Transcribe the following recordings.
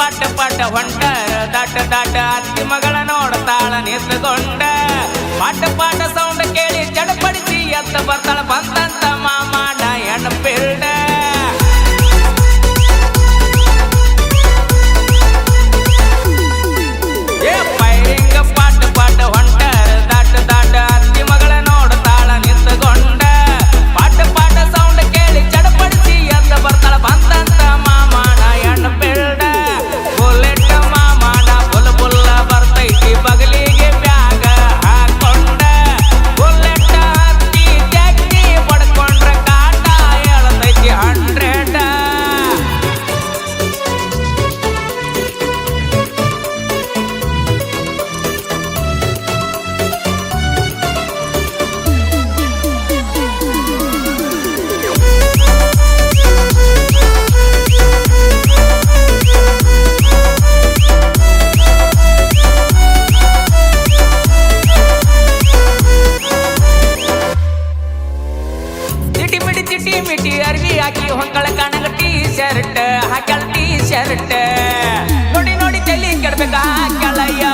ಪೈರಿಂಗ ಪಾಟ ಪಾಟ ದಟ್ಟ ದಾಟ ದಾಟ ಅತ್ತಿ ಮಗಳ ನೋಡ್ತಾಳ ನಿಂತುಕೊಂಡ. ಪಾಟ ಪಾಟ ಸೌಂಡ್ ಕೇಳಿ ಚಡಪಡಿಸಿ ಎತ್ತ ಬರ್ತಾಳ ಬಂದಂತ ಮಿಟಿ ಅರ್ವಿ ಹಾಕಿ ಹೊಂಗಳ ಕಣಗ ಟೀ ಶರ್ಟ್ ಹಾಕಲ್ ಟೀ ಶರ್ಟ್ ನೋಡಿ ನೋಡಿ ತಲೆ ಕೆಡ್ಬೇಕಾ ಕೆಳಯ್ಯ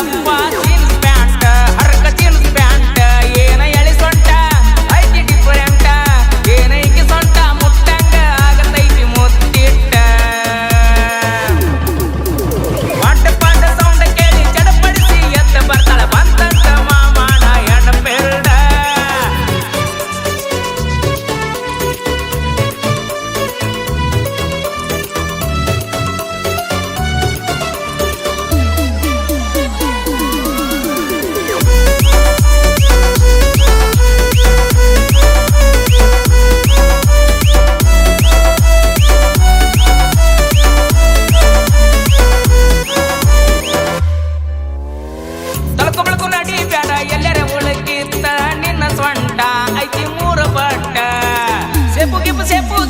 você é por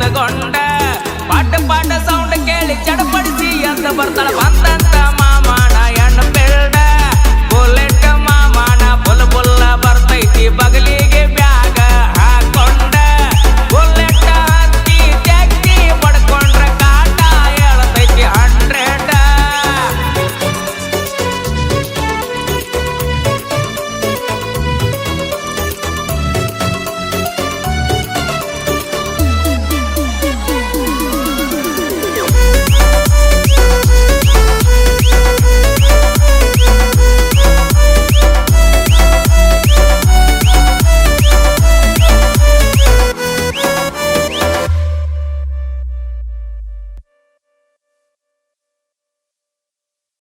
கலந்து கொண்ட பாட்டு பாட்ட சவுண்ட் கேளு சடப்படுத்தி அந்த பர்த்தல